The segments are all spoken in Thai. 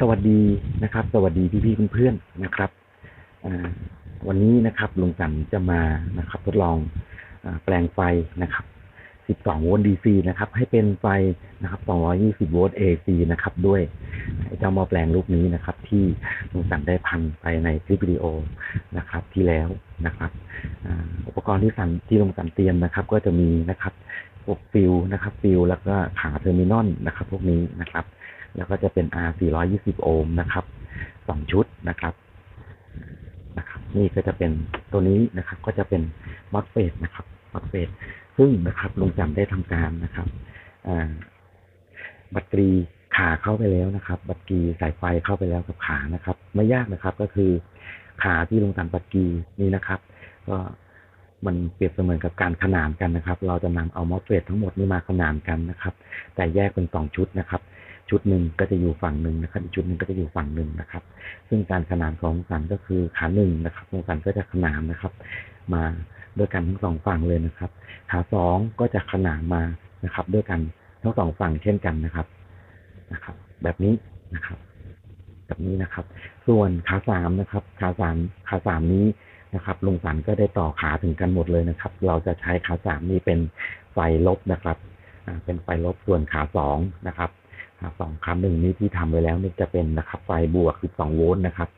สวัสดีนะครับ สวัสดีพี่ๆเพื่อนๆนะครับวันนี้นะครับลุงจันจะมานะครับ ทดลองอแปลงไฟนะครับ 12 โวลต์ DC นะครับ ให้เป็นไฟนะครับ 220 โวลต์ AC นะครับ ด้วยเจ้าหม้อแปลงลูกนี้นะครับ ที่ลุงจันได้พันไปในคลิปวิดีโอนะครับ ที่แล้วนะครับอ,อุปกรณ์ที่สั่งที่ลุงจันเตรียมนะครับ ก็จะมีนะครับพวกฟิลนะครับฟิลแล้วก็ขาเทอร์มินอลนะครับ พวกนี้นะครับ แล้วก็จะเป็น R 420 โอห์มนะครับสองชุดนะครับนะครับ นี่ก็จะเป็นตัวนี้นะครับ ก็จะเป็นมอสเฟตนะครับมอสเฟตซึ่งนะครับลุงจำได้ทำการนะครับบัตรีขาเข้าไปแล้วนะครับ บัตรีสายไฟเข้าไปแล้วกับขานะครับ ไม่ยากนะครับก็คือขาที่ลุงจำบัตรีนี่นะครับ ก็มันเปรียบเสมือนกับการขนานกันนะครับ เราจะนำเอามอสเฟตทั้งหมดนี้มาขนานกันนะครับ แต่แยกเป็นสองชุดนะครับ ชุดหนึ่งก็จะอยู่ฝั่งหนึ่งนะครับ อีกชุดหนึ่งก็จะอยู่ฝั่งหนึ่งนะครับ ซึ่งการขนานของสันก็คือขาหนึ่งนะครับองสันก็จะขนานนะครับ มาด้วยกันทั้งสองฝั่งเลยนะครับ ขาสองก็จะขนานมานะครับ ด้วยกันทั้งสองฝั่งเช่นกันนะครับนะครับ แบบนี้นะครับแบบนี้นะครับ ส่วนขาสามนะครับ ขาสามขาสามนี้นะครับลุงสันก็ได้ต่อขาถึงกันหมดเลยนะครับ เราจะใช้ขาสามนี้เป็นไฟลบนะครับเป็นไฟลบส่วนขาสองนะครับ สองขาหนึ่งนี้ที่ทำไว้แล้วนี่จะเป็นนะครับ ไฟบวก12โวลต์นะครับ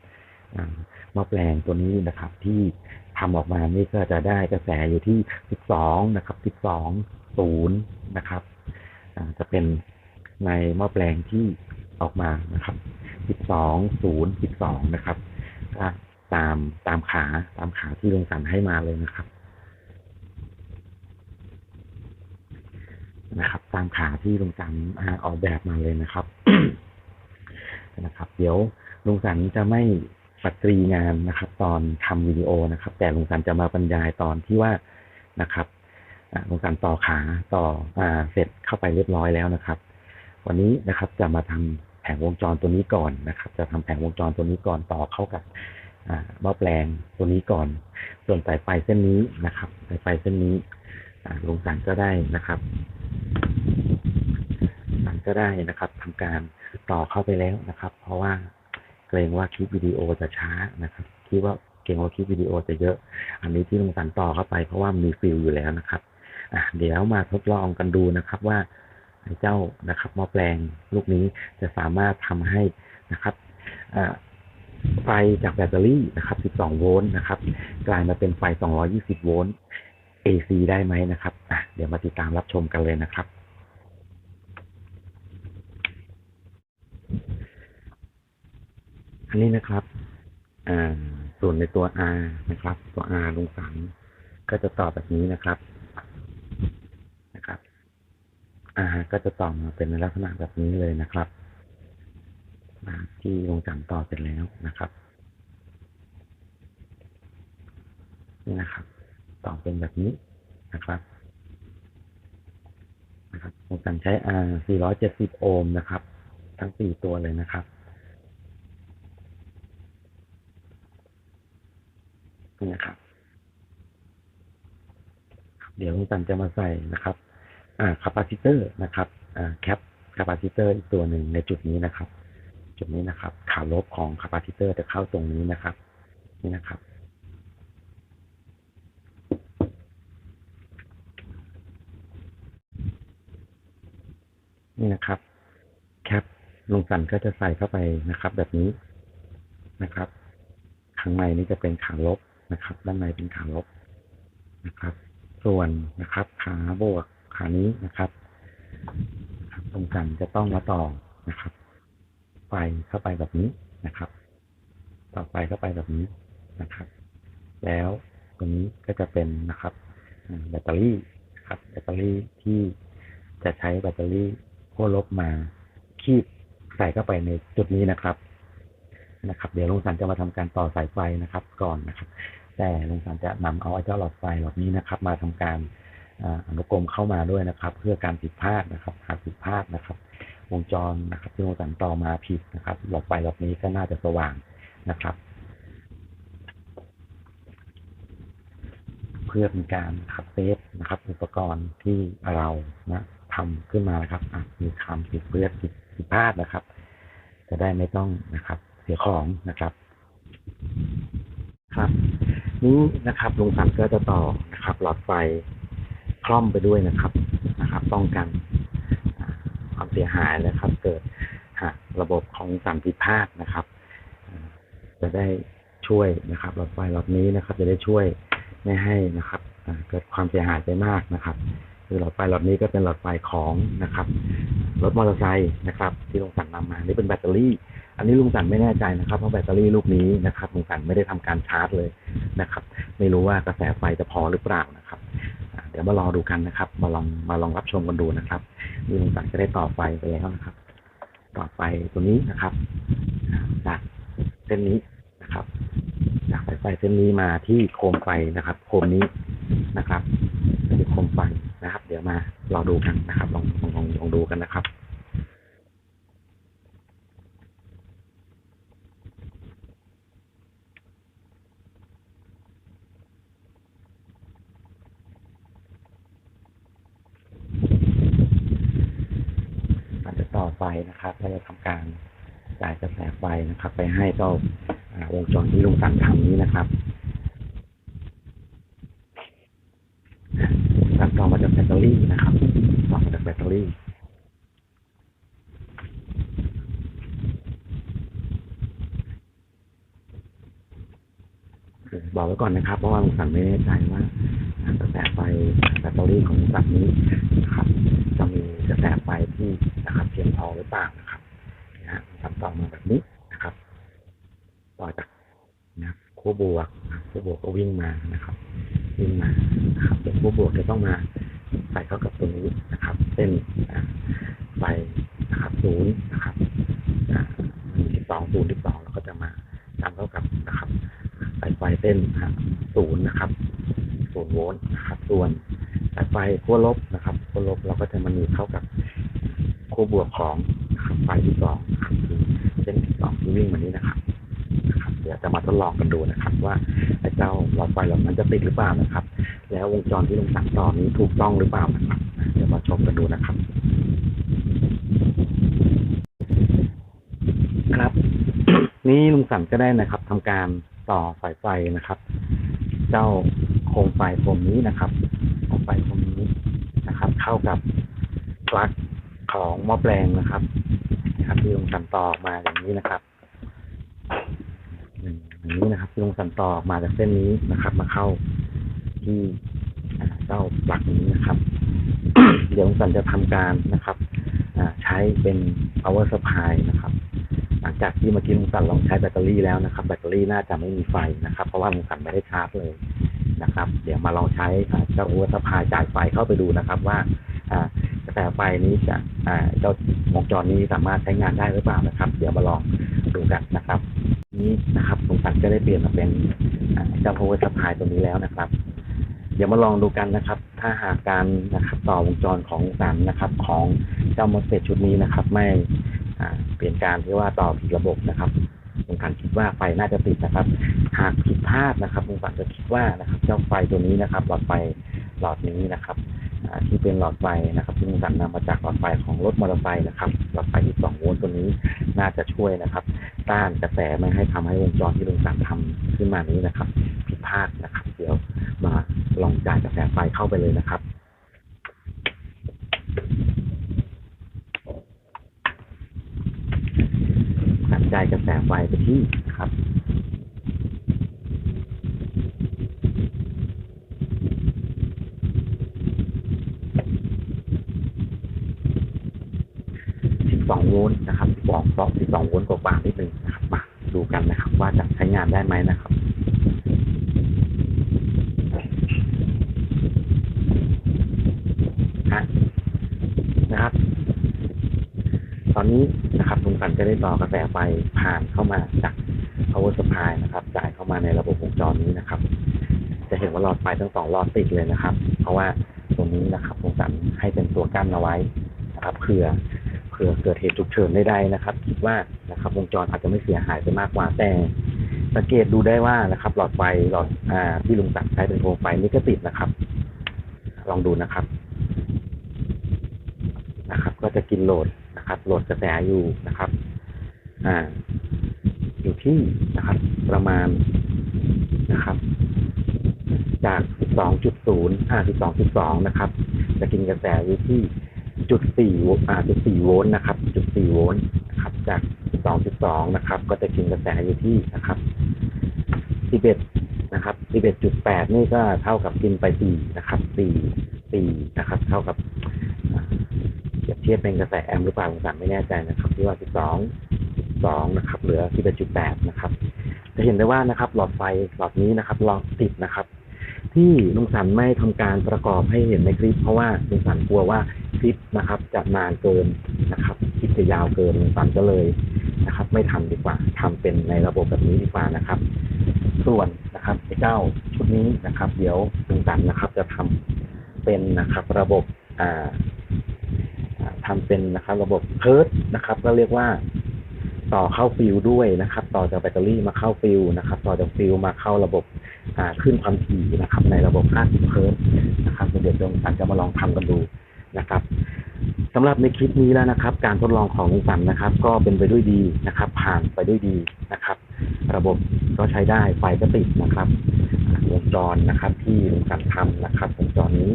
อ่าหม้อแปลงตัวนี้นะครับ ที่ทำออกมานี่ก็จะได้กระแสอยู่ที่12นะครับ12 0นย์นะครับจะเป็นในหม้อแปลงที่ออกมานะครับ12 0 12นย์สิบสองนะครับตามตามขาตามขาที่ลุงสันให้มาเลยนะครับ นะครับ ตามขาที่ลุงสันออกแบบมาเลยนะครับนะครับ เดี๋ยวลุงสันจะไม่ปัตรีงานนะครับ ตอนทำวิดีโอนะครับ แต่ลุงสันจะมาบรรยายตอนที่ว่านะครับลุงสันต่อขาต่ออ่าเสร็จเข้าไปเรียบร้อยแล้วนะครับ วันนี้นะครับจะมาทำแผงวงจรตัวนี้ก่อนนะครับ จะทำแผงวงจรตัวนี้ก่อนต่อเข้ากับอ่าหม้อแปลงตัวนี้ก่อน ส่วนสายไฟเส้นนี้นะครับสายไฟเส้นนี้ลุงสันก็ได้นะครับ ก็ได้นะครับทำการต่อเข้าไปแล้วนะครับ เพราะว่าเกรงว่าคลิปวิดีโอจะช้านะครับคิดว่าเกรงว่าคลิปวิดีโอจะเยอะ อันนี้ที่ลุงสันต่อเข้าไปเพราะว่ามีฟิลอยู่แล้วนะครับอะเดี๋ยวมาทดลองกันดูนะครับว่าเจ้านะครับหม้อแปลงลูกนี้จะสามารถทำให้นะครับอ่าไฟจากแบตเตอรี่นะครับ 12 โวลต์นะครับ กลายมาเป็นไฟ 220 โวลต์ AC ได้ไหมนะครับ เดี๋ยวมาติดตามรับชมกันเลยนะครับ อันนี้นะครับส่วนในตัว R นะครับ ตัว R ลงสันก็จะต่อแบบนี้นะครับ นะครับ R ก็จะต่อมาเป็นลักษณะแบบนี้เลยนะครับ ที่ลงสันต่อเสร็จแล้วนะครับ นี่นะครับ ต่อเป็นแบบนี้นะครับนะครับลงสันใช้ R 470 โอห์มนะครับ ทั้งสี่ตัวเลยนะครับ นี่นะครับ เดี๋ยวลุงตันจะมาใส่นะครับอ่าคาปาซิเตอร์นะครับอ่าแคปคาปาซิเตอร์อีกตัวหนึ่งในจุดนี้นะครับ จุดนี้นะครับ ขาลบของคาปาซิเตอร์จะเข้าตรงนี้นะครับ นี่นะครับนี่นะครับ แคปลุงสันก็จะใส่เข้าไปนะครับ แบบนี้นะครับ ข้างในนี้จะเป็นขาลบ นะครับ ด้านในเป็นขาลบนะครับ ส่วนนะครับ ขาบวกขานี้นะครับตรงกันจะต้องมาต่อนะครับ ไฟเข้าไปแบบนี้นะครับ ต่อไฟเข้าไปแบบนี้นะครับ แล้วตรงนี้ก็จะเป็นนะครับแบตเตอรี่นะครับแบตเตอรี่ที่จะใช้แบตเตอรี่ขั้วลบมาคีบใส่เข้าไปในจุดนี้นะครับนะครับ เดี๋ยวลุงสันจะมาทำการต่อสายไฟนะครับ ก่อนนะครับ แต่ลุงสันจะนำเอาไอ้เจ้าหลอดไฟหลอดนี้นะครับ มาทำการอนุกรมเข้ามาด้วยนะครับ เพื่อการผิดพลาดนะครับ หากผิดพลาดนะครับ วงจรนะครับ ที่ลุงสันต่อมาผิดนะครับ หลอดไฟหลอดนี้ก็น่าจะสว่างนะครับ เพื่อเป็นการขับเซฟนะครับ อุปกรณ์ที่เรานะทำขึ้นมานะครับอะมีคำผิดเพื่อผิดผิดพลาดนะครับ จะได้ไม่ต้องนะครับ เสียของนะครับครับ นี้นะครับลุงสันก็จะต่อนะครับ หลอดไฟคล่อมไปด้วยนะครับนะครับ ป้องกันความเสียหายนะครับ เกิดหากระบบของสัมผิดพลาดนะครับ จะได้ช่วยนะครับ หลอดไฟหลอดนี้นะครับ จะได้ช่วยไม่ให้นะครับเกิดความเสียหายไปมากนะครับ คือหลอดไฟหลอดนี้ก็เป็นหลอดไฟของนะครับรถมอเตอร์ไซค์นะครับ ที่ลุงสันนำมา นี่เป็นแบตเตอรี่ อันนี้ลุงสันไม่แน่ใจนะครับเพราะแบตเตอรี่ลูกนี้นะครับลุงสันไม่ได้ทำการชาร์จเลยนะครับ ไม่รู้ว่ากระแสไฟจะพอหรือเปล่านะครับ เดี๋ยวมารอดูกันนะครับ มาลองมาลองรับชมกันดูนะครับนี่ลุงสันจะได้ต่อไฟไปแล้วนะครับ ต่อไฟตัวนี้นะครับจากเส้นนี้นะครับจากสายไฟเส้นนี้มาที่โคมไฟนะครับ โคมนี้นะครับที่โคมไฟ เดี๋ยวมารอดูกันนะครับลองลองลองลองดูกันนะครับอาจจะต่อไฟนะครับแล้วจะทำการจ่ายกระแสไฟนะครับ ไปให้เจ้าวงจรที่ลุงสันทำนี้นะครับ สันต่อมาจากแบตเตอรี่นะครับต่อมาจากแบตเตอรี่บอกไว้ก่อนนะครับ เพราะว่าลุงสันไม่แน่ใจว่ากระแสไฟแบตเตอรี่ของลุงสันนี้นะครับ จะมีกระแสไฟที่นะครับเพียงพอหรือเปล่านะครับนะฮะทำต่อมาแบบนี้นะครับ ต่อจากนะครับคู่บวกคู่บวกก็วิ่งมานะครับ วิ่งมานะครับเดี๋ยวคู่บวกจะต้องมาใส่เข้ากับตรงนี้นะครับ เส้นไฟนะครับศูนย์นะครับอ่ามีสิบสองศูนย์สิบสองเราก็จะมาทำเข้ากับนะครับสายไฟเส้นศูนย์นะครับศูนย์โวลต์นะครับ ส่วนสายไฟขั้วลบนะครับขั้วลบเราก็จะมาหนีเข้ากับขั้วบวกของนะครับไฟที่สองนะครับคือเส้นที่สองที่วิ่งมานี้นะครับนะครับ เดี๋ยวจะมาทดลองกันดูนะครับ ว่า เจ้าหลอดไฟเหล่านั้นจะติดหรือเปล่านะครับ แล้ววงจรที่ลุงสั่งต่อนี้ถูกต้องหรือเปล่านะครับเดี๋ยวมาชมกันดูนะครับ ครับ นี่ลุงสันก็ได้นะครับทำการต่อสายไฟนะครับ เจ้าโคมไฟโคมนี้นะครับโคมไฟโคมนี้นะครับ เข้ากับปลั๊กของหม้อแปลงนะครับนะครับที่ลุงสันต่อมาอย่างนี้นะครับ นี้นะครับลงสันต่อออกมาจากเส้นนี้นะครับ มาเข้าที่เจ้าปลักนี้นะครับ เดี๋ยวลงสันจะทำการนะครับใช้เป็น power supply นะครับ หลังจากที่เมื่อกี้ลุงสันลองใช้แบตเตอรี่แล้วนะครับ แบตเตอรี่น่าจะไม่มีไฟนะครับ เพราะว่าลุงสันไม่ได้ชาร์จเลยนะครับ เดี๋ยวมาลองใช้เจ้า power supply จ่ายไฟเข้าไปดูนะครับว่าอ่ากระแสไฟนี้จะเจ้าวงจรนี้สามารถใช้งานได้หรือเปล่านะครับ เดี๋ยวมาลองดูกันนะครับ นี้นะครับลุงสันก็ได้เปลี่ยนมาเป็นเจ้า power supply ตัวนี้แล้วนะครับ เดี๋ยวมาลองดูกันนะครับ ถ้าหากการนะครับต่อวงจรของสันนะครับ ของเจ้ามอสเฟตชุดนี้นะครับ ไม่เปลี่ยนการที่ว่าต่อผิดระบบนะครับลุงสันคิดว่าไฟน่าจะติดนะครับ หากผิดพลาดนะครับลุงสันจะคิดว่านะครับ เจ้าไฟตัวนี้นะครับ หลอดไฟหลอดนี้นะครับ ที่เป็นหลอดไฟนะครับ ที่ลุงสันนำมาจากหลอดไฟของรถมอเตอร์ไซค์นะครับหลอดไฟที่2โวลต์ตัวนี้น่าจะช่วยนะครับ ต้านกระแสไม่ให้ทำให้วงจรที่ลุงสันทำขึ้นมานี้นะครับ ผิดพลาดนะครับ เดี๋ยวมาลองจ่ายกระแสไฟเข้าไปเลยนะครับสันจ่ายกระแสไฟไปที่ครับ 12 โวลต์นะครับ 12 12 โวลต์กว่าๆนิดนึงนะครับมาดูกันนะครับว่าจะใช้งานได้ไหมนะครับฮะนะครับ ตอนนี้นะครับลุงสันจะได้ต่อกระแสไฟผ่านเข้ามาจาก power supply นะครับ จ่ายเข้ามาในระบบวงจรนี้นะครับ จะเห็นว่าหลอดไฟทั้งสองหลอดติดเลยนะครับ เพราะว่าตรงนี้นะครับลุงสันให้เป็นตัวกั้นเอาไว้นะครับเผื่อ ผื่อเกิดเหตุฉุกเฉินใดๆนะครับ คิดว่านะครับวงจรอาจจะไม่เสียหายไปมากกว่าแต่ สังเกตดูได้ว่านะครับ หลอดไฟหลอดอ่าที่ลุงสันใช้เป็นโคมไฟนี่ก็ติดนะครับ ลองดูนะครับนะครับ ก็จะกินโหลดนะครับ โหลดกระแสอยู่นะครับ อ่า อยู่ที่นะครับ ประมาณนะครับ จาก 12.0 อ่า 12.2 นะครับ จะกินกระแสอยู่ที่ จุดสี่อ่าจุดสี่โวลต์นะครับจุดสี่โวลต์นะครับ จากสองจุดสองนะครับ ก็จะกินกระแสอยู่ที่นะครับสิบเอ็ดนะครับสิบเอ็ดจุดแปดนี่ก็เท่ากับกินไปสี่นะครับสี่สี่นะครับ เท่ากับอ่าเปรียบเทียบเป็นกระแสแอมป์หรือเปล่าผมสั่งไม่แน่ใจนะครับ ที่ว่าสิบสองสองนะครับ เหลือสิบเอ็ดจุดแปดนะครับ จะเห็นได้ว่านะครับ หลอดไฟหลอดนี้นะครับลองติดนะครับที่ลุงสันไม่ทำการประกอบให้เห็นในคลิป เพราะว่าลุงสันกลัวว่า คลิปนะครับ จะนานเกินนะครับ คลิปจะยาวเกินลุงสันก็เลยนะครับ ไม่ทำดีกว่าทำเป็นในระบบแบบนี้ดีกว่านะครับ ส่วนนะครับไอ้เจ้าชุดนี้นะครับ เดี๋ยวลุงสันนะครับ จะทำเป็นนะครับ ระบบอ่าอ่าทำเป็นนะครับ ระบบเพิร์ดนะครับ ก็เรียกว่าต่อเข้าฟิลด้วยนะครับ ต่อจากแบตเตอรี่มาเข้าฟิลนะครับ ต่อจากฟิลมาเข้าระบบอ่าขึ้นความถี่นะครับ ในระบบ50เฮิร์ตนะครับเดี๋ยวดวงสันจะมาลองทำกันดู นะครับสำหรับในคลิปนี้แล้วนะครับ การทดลองของลุงสันนะครับ ก็เป็นไปด้วยดีนะครับ ผ่านไปด้วยดีนะครับ ระบบก็ใช้ได้ไฟก็ติดนะครับวงจรนะครับ ที่ลุงสันทำนะครับวงจรนี้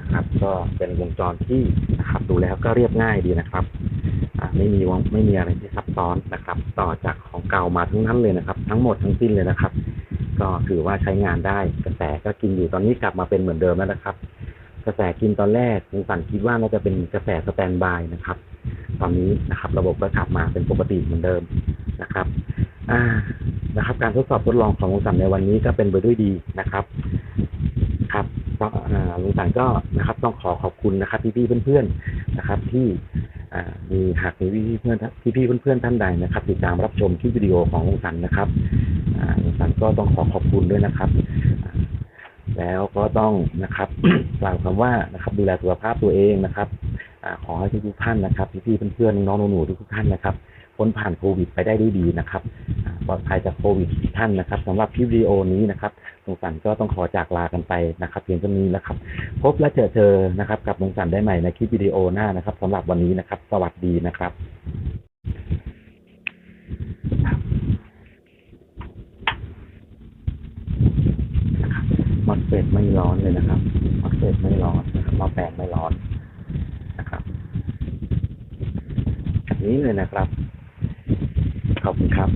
นะครับ ก็เป็นวงจรที่นะครับ ดูแล้วก็เรียบง่ายดีนะครับไม่มีวงไม่มีอะไรที่ซับซ้อนนะครับ ต่อจากของเก่ามาทั้งนั้นเลยนะครับ ทั้งหมดทั้งสิ้นเลยนะครับ ก็ถือว่าใช้งานได้กระแสก็กินอยู่ตอนนี้กลับมาเป็นเหมือนเดิมแล้วนะครับ กระแสกินตอนแรกลุงสันคิดว่าน่าจะเป็นกระแสสแตนบายนะครับ ตอนนี้นะครับ ระบบก็กลับมาเป็นปกติเหมือนเดิมนะครับ อ่านะครับ การทดสอบทดลองของลุงสันในวันนี้ก็เป็นไปด้วยดีนะครับ ครับลุงสันก็นะครับ ต้องขอขอบคุณนะครับพี่ๆเพื่อนๆนะครับ ที่มีหากมีพี่เพื่อนพี่พี่เพื่อนๆท่านใดนะครับ ติดตามรับชมคลิปวิดีโอของลุงสันนะครับลุงสันก็ต้องขอขอบคุณด้วยนะครับ แล้วก็ต้องนะครับกล่าวคำว่านะครับ ดูแลสุขภาพตัวเองนะครับอขอให้ทุกท่านนะครับพี่ๆเพื่อนๆน้องๆหนูๆทุกท่านนะครับพ้นผ่านโควิดไปได้ด้วยดีนะครับปลอดภัยจากโควิดทุกท่านนะครับสำหรับคลิปวิดีโอนี้นะครับลุงสันก็ต้องขอจากลากันไปนะครับ เพียงเท่านี้นะครับ พบและเจอเจอนะครับ กับลุงสันได้ใหม่ในคลิปวิดีโอหน้านะครับสำหรับวันนี้นะครับ สวัสดีนะครับมอสเฟตไม่ ร้อนเลยนะครับมอกเฟตไม่ร้อนนะครับมาแปลงไม่ร้อนนะครับแบบนี้เลยนะครับ ขอบคุณครับ